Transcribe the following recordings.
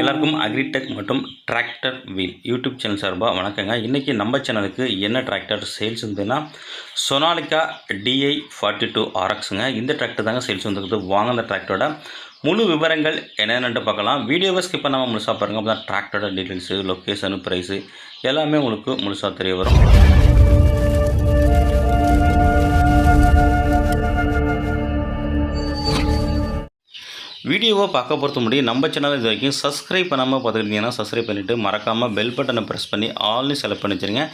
எல்லாருக்கும் அக்ரிடெக் மற்றும் tractor wheel YouTube channel சார்பாக வணக்கங்க. இன்றைக்கி நம்ம சேனலுக்கு என்ன டிராக்டர் சேல்ஸ் இருந்ததுன்னா சொனாலிக்கா டிஐ ஃபார்ட்டி டூ ஆர்எக்ஸுங்க இந்த டிராக்டர் தாங்க சேல்ஸ் வந்துருக்குது. வாங்க அந்த டிராக்டரோட முழு விவரங்கள் என்னென்னு பார்க்கலாம். வீடியோவை ஸ்கிப் பண்ணாமல் முழுசாக பாருங்கள் அப்போ தான் டிராக்டரோட டீட்டெயில்ஸு லொக்கேஷனு ப்ரைஸு எல்லாமே உங்களுக்கு முழுசாக தெரிய வரும். வீடியோவை பார்க்க பொறுத்த முடியும் நம்ம சேனல் இது வரைக்கும் சப்ஸ்கிரைப் பண்ணாமல் பார்த்துக்கிட்டீங்கன்னா சப்ஸ்கிரைப் பண்ணிவிட்டு மறக்காமல் பெல் பட்டனை ப்ரெஸ் பண்ணி ஆல்னு செலக்ட் பண்ணி வச்சுருங்க.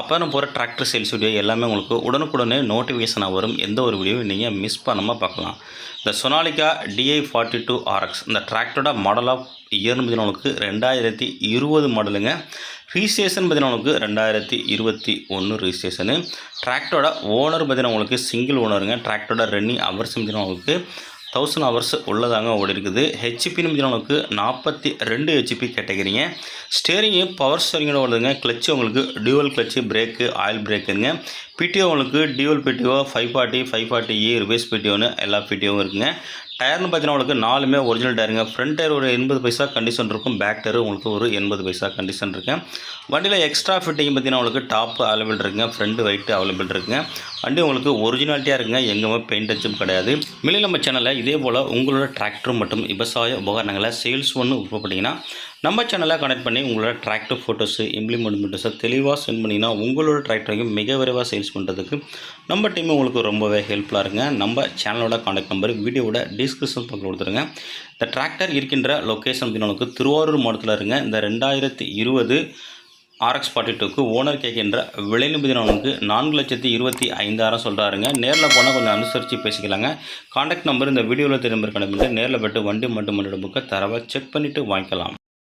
அப்போ நான் போகிற டிராக்டர் சேல்ஸ் வீடியோ எல்லாமே உங்களுக்கு உடனுக்குடனே நோட்டிஃபிகேஷனாக வரும். எந்த ஒரு வீடியோவும் நீங்கள் மிஸ் பண்ணாமல் பார்க்கலாம். இந்த Sonalika DI forty two RX இந்த டிராக்டரோட மாடல் ஆஃப் இயர்னு பார்த்தீங்கன்னா உங்களுக்கு ரெண்டாயிரத்தி இருபது மாடலுங்க ரிஜிஸ்ட்ரேஷன் பார்த்தீங்கன்னா உங்களுக்கு ரெண்டாயிரத்தி இருபத்தி ஒன்று ரிஜிஸ்ட்ரேஷனு டிராக்டரோட ஓனர் பார்த்தீங்கன்னா உங்களுக்கு சிங்கிள் ஓனருங்க டிராக்டரோட ரன்னிங் ஹவர்ஸ் பார்த்தீங்கன்னா உங்களுக்கு தௌசண்ட் ஹவர்ஸ் உள்ளதாங்க ஓடி இருக்குது ஹெச்பின்னு பார்த்தீங்கன்னா உங்களுக்கு நாற்பத்தி ரெண்டு ஹெச்பி கேட்டகிறீங்க ஸ்டேரிங்கு பவர் ஸ்டேரிங்கோட ஓடுதுங்க கிளச்சு உங்களுக்கு டியூவல் கிளச்சு பிரேக்கு ஆயில் பிரேக்குங்க பிடிஓ உங்களுக்கு dual PTO five forty five forty E reverse பிடிஓன்னு எல்லா பிடிஓவும் இருக்குங்க. டயர்னு பார்த்தீங்கன்னா உங்களுக்கு நாலுமே ஒரிஜினல் டயருங்க ஃப்ரண்ட் டயர் ஒரு எண்பது பைசா கண்டிஷன் இருக்கும் பேக் டயர் உங்களுக்கு ஒரு எண்பது பைசா கண்டிஷன் இருக்குது வண்டியில் எக்ஸ்ட்ரா ஃபிட்டிங் பார்த்தீங்கன்னா உங்களுக்கு டாப் அவைலபிள் இருக்குங்க ஃப்ரண்ட் ஒயிட் அவைலபிள் இருக்குங்க வண்டி உங்களுக்கு ஒரிஜினாலிட்டியாக இருக்குங்க. எங்கேயுமே பெயிண்ட் அச்சும் கிடையாது. மேலும் நம்ம சேனலில் இதே போல் உங்களோட டிராக்டர் மற்றும் விவசாய உபகரணங்களை சேல்ஸ் ஒன்று விருப்பப்பட்டீங்கன்னா நம்ம சேனலை கனெக்ட் பண்ணி உங்களோட டிராக்டர் ஃபோட்டோஸு இம்ப்ளிமெண்ட்மெண்ட்ஸை தெளிவாக சென்ட் பண்ணிங்கன்னா உங்களோட டிராக்டரையும் மிக விரைவாக சேல்ஸ் பண்ணுறதுக்கு நம்ம டீம் உங்களுக்கு ரொம்பவே ஹெல்ப்ஃபுல்லாக இருங்க. நம்ம சேனலோட காண்டாக்ட் நம்பர் வீடியோவோட டிஸ்கிரிப்ஷன் பக்கம் கொடுத்துருங்க. இந்த டிராக்டர் இருக்கின்ற லொக்கேஷன் உங்களுக்கு திருவாரூர் மாவட்டத்தில் இருங்க. இந்த ரெண்டாயிரத்தி இருபது ஆர்எக்ஸ் ஃபார்ட்டி டூக்கு ஓனர் கேட்கின்ற விலை நிபுணனுக்கு நான்கு லட்சத்தி இருபத்தி ஐந்தாயிரம் சொல்கிறாருங்க நேரில் போனால் கொஞ்சம் அனுசரித்து பேசிக்கலாங்க. காண்டாக்ட் நம்பர் இந்த வீடியோவில் திரும்ப கணக்கு நேரில் போய்ட்டு வண்டி மட்டும் மட்டும் புக்கை தரவை செக் பண்ணிவிட்டு வாங்கிக்கலாம்.